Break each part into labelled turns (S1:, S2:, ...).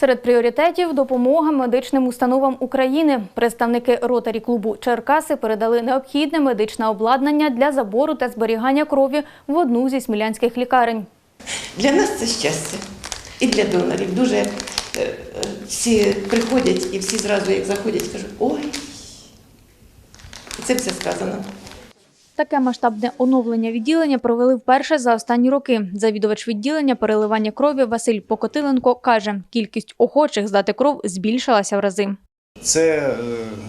S1: Серед пріоритетів допомога медичним установам України. Представники ротарі клубу Черкаси передали необхідне медичне обладнання для забору та зберігання крові в одну зі смілянських лікарень.
S2: Для нас це щастя. І для донорів. Дуже е, е, всі приходять і всі зразу, як заходять, кажуть, ой. Це все сказано.
S1: Таке масштабне оновлення відділення провели вперше за останні роки. Завідувач відділення переливання крові Василь Покотиленко каже, кількість охочих здати кров збільшилася в рази.
S3: Це е,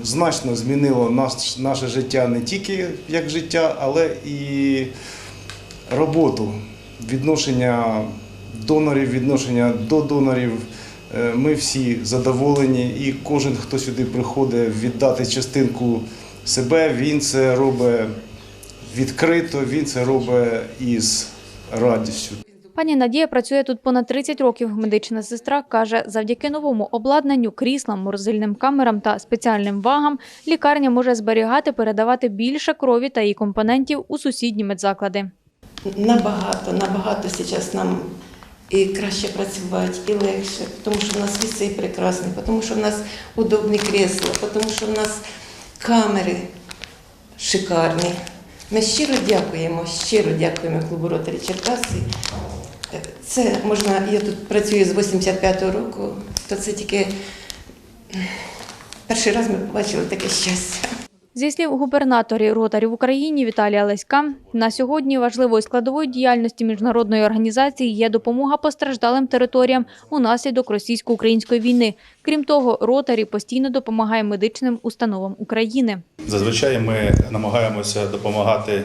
S3: значно змінило наш, наше життя не тільки як життя, але і роботу, відношення донорів, відношення до донорів. Е, Ми всі задоволені, і кожен, хто сюди приходить віддати частинку себе, він це робить відкрито, він це робить із радістю.
S1: Пані Надія працює тут понад 30 років. Медична сестра каже, завдяки новому обладнанню, кріслам, морозильним камерам та спеціальним вагам лікарня може зберігати, передавати більше крові та її компонентів у сусідні медзаклади.
S2: Набагато, набагато зараз нам і краще працювати, і легше, тому що в нас віси прекрасні, тому що в нас удобні крісла, тому що в нас камери шикарні. Ми щиро дякуємо, щиро дякуємо клубу Ротарі Черкаси. Це можна, я тут працюю з 85-го року, то це тільки перший раз ми побачили таке щастя.
S1: Зі слів губернаторів ротарів в Україні Віталія Леська, на сьогодні важливою складовою діяльності міжнародної організації є допомога постраждалим територіям унаслідок російсько-української війни. Крім того, ротарі постійно допомагає медичним установам України.
S4: Зазвичай ми намагаємося допомагати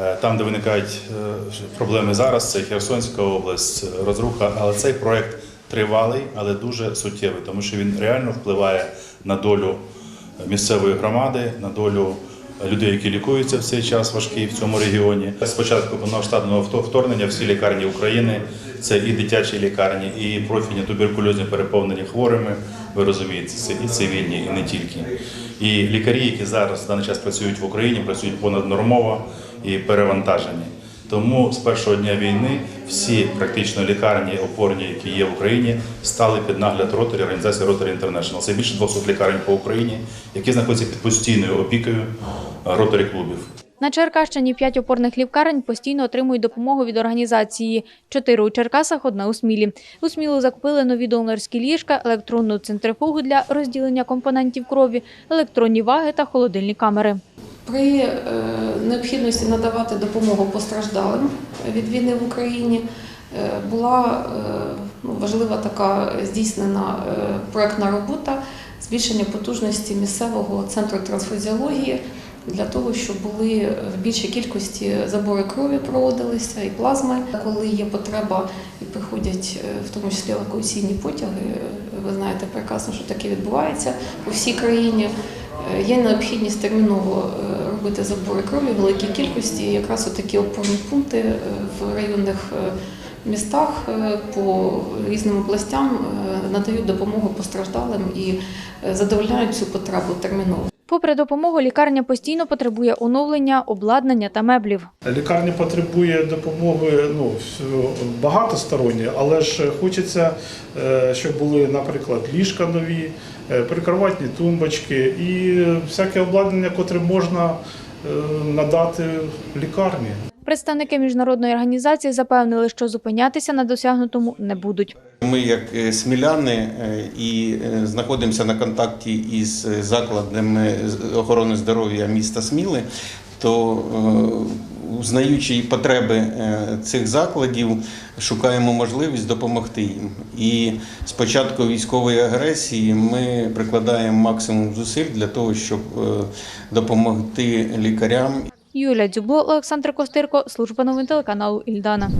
S4: е, там, де виникають е, проблеми зараз. Це Херсонська область, розруха. Але цей проект тривалий, але дуже суттєвий, тому що він реально впливає на долю місцевої громади, на долю людей, які лікуються в цей час важкий в цьому регіоні. З початку повномасштабного вторгнення всі лікарні України, це і дитячі лікарні, і профільні туберкульозні переповнені хворими. Ви розумієте, це і цивільні, і не тільки. І лікарі, які зараз в даний час працюють в Україні, працюють понаднормово і перевантажені. Тому з першого дня війни всі практично лікарні опорні, які є в Україні, стали під нагляд Ротарі, організації Rotary International. Це більше 200 лікарень по Україні, які знаходяться під постійною опікою Ротарі клубів.
S1: На Черкащині п'ять опорних лікарень постійно отримують допомогу від організації. Чотири у Черкасах, одна у Смілі. У Смілу закупили нові донорські ліжка, електронну центрифугу для розділення компонентів крові, електронні ваги та холодильні камери.
S5: При е, необхідності надавати допомогу постраждалим від війни в Україні е, була е, ну, важлива така здійснена проектна робота збільшення потужності місцевого центру трансфузіології для того, щоб були в більшій кількості забори крові проводилися і плазми. Коли є потреба і приходять в тому числі евакуаційні потяги, ви знаєте прекрасно, що таке відбувається по всій країні. Е, Є необхідність терміново е, робити забори крові в великій кількості. Якраз такі опорні пункти е, в районних містах по різним областям надають допомогу постраждалим і задовольняють цю потребу терміново.
S1: Попри допомогу, лікарня постійно потребує оновлення, обладнання та меблів.
S6: Лікарня потребує допомоги ну, багатосторонньої, але ж хочеться, е, щоб були, наприклад, ліжка нові, е, прикроватні тумбочки і всяке обладнання, котре можна е, надати лікарні.
S1: Представники міжнародної організації запевнили, що зупинятися на досягнутому не будуть.
S7: Ми, як е, сміляни, е, і е, знаходимося на контакті із закладами охорони здоров'я міста Сміли, то узнаючи потреби цих закладів, шукаємо можливість допомогти їм. І з початку військової агресії ми прикладаємо максимум зусиль для того, щоб допомогти лікарям
S1: Юлія Дзюбло, Олександр Костирко, служба новин телеканалу Ільдана.